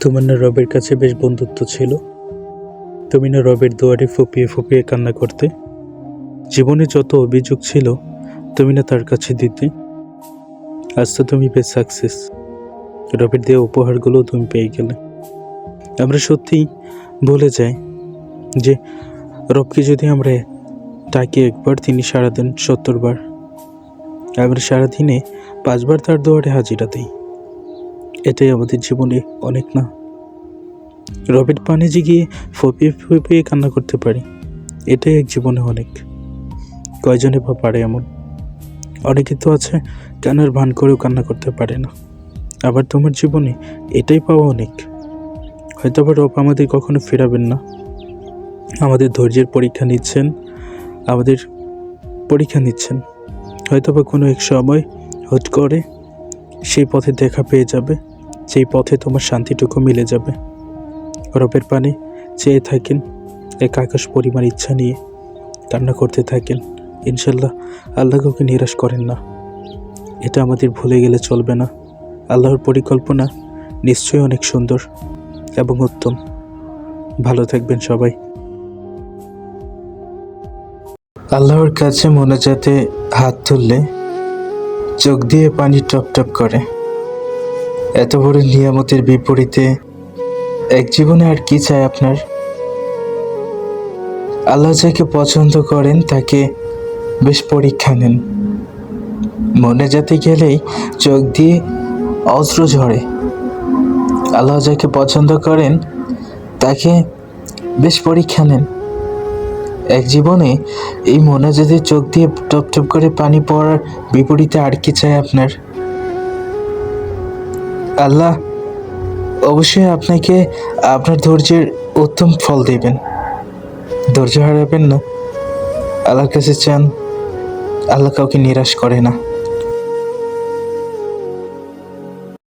তোমার না রবের কাছে বেশ বন্ধুত্ব ছিল। তুমি না রবের দুয়ারে ফুপিয়ে ফুপিয়ে কান্না করতে। জীবনে যত অভিযোগ ছিল তুমি না তার কাছে দিতে। আজ তো তুমি বেশ সাকসেস রবের দেওয়া উপহারগুলো তুমি পেয়ে গেলে। আমরা সত্যিই ভুলে যাই যে, রবকে যদি আমরা ডাকি একবার, তিনি সারা দেন সত্তর বার আমরা সারাদিনে পাঁচবার তার দুয়ারে হাজিরা দিই। এটাই আমাদের জীবনে অনেক না। রবের পানে যে গিয়ে ফুপিয়ে ফুপিয়ে কান্না করতে পারি, এটাই এক জীবনে অনেক। কয়জনে বা পারে এমন? অনেকে তো আছে কান্নার ভান করেও কান্না করতে পারে না। আবার তোমার জীবনে এটাই পাওয়া অনেক। হয়তো আবার রব আমাদের কখনো ফেরাবেন না। আমাদের ধৈর্যের পরীক্ষা নিচ্ছেন, আমাদের পরীক্ষা নিচ্ছেন। হয়তো বা কোনো এক সময় হুট করে সেই পথে দেখা পেয়ে যাবে, যেই পথে তোমার শান্তিটুকু মিলে যাবে। রবের পানে চেয়ে থাকেন এক আকাশ পরিমাণ ইচ্ছা নিয়ে। কান্না করতে থাকেন, ইনশাল্লাহ আল্লাহ কাউকে নিরাশ করেন না। এটা আমাদের ভুলে গেলে চলবে না। আল্লাহর পরিকল্পনা নিশ্চয়ই অনেক সুন্দর এবং উত্তম। ভালো থাকবেন সবাই। আল্লাহর কাছে মোনাজাতে হাত তুললে চোখ দিয়ে পানি টপ টপ করে। এত বড় নিয়ামতের বিপরীতে এক জীবনে আর কি চাই আপনার? আল্লাহ যাকে পছন্দ করেন, তাকে বেশ পরীক্ষা নেন। মনে যেতে গেলেই চোখ দিয়ে অস্ত্র ঝরে। আল্লাহ যাকে পছন্দ করেন, তাকে বেশ পরীক্ষা নেন। এক জীবনে এই মনে যদি চোখ দিয়ে টপ টপ করে পানি পড়ার বিপরীতে আর কি চাই আপনার? আল্লাহ অবশ্যই আপনাকে আপনার ধৈর্যের উত্তম ফল দেবেন। ধৈর্য হারাবেন না। আল্লাহর কাছে চান, আল্লাহ কাউকে নিরাশ করে না।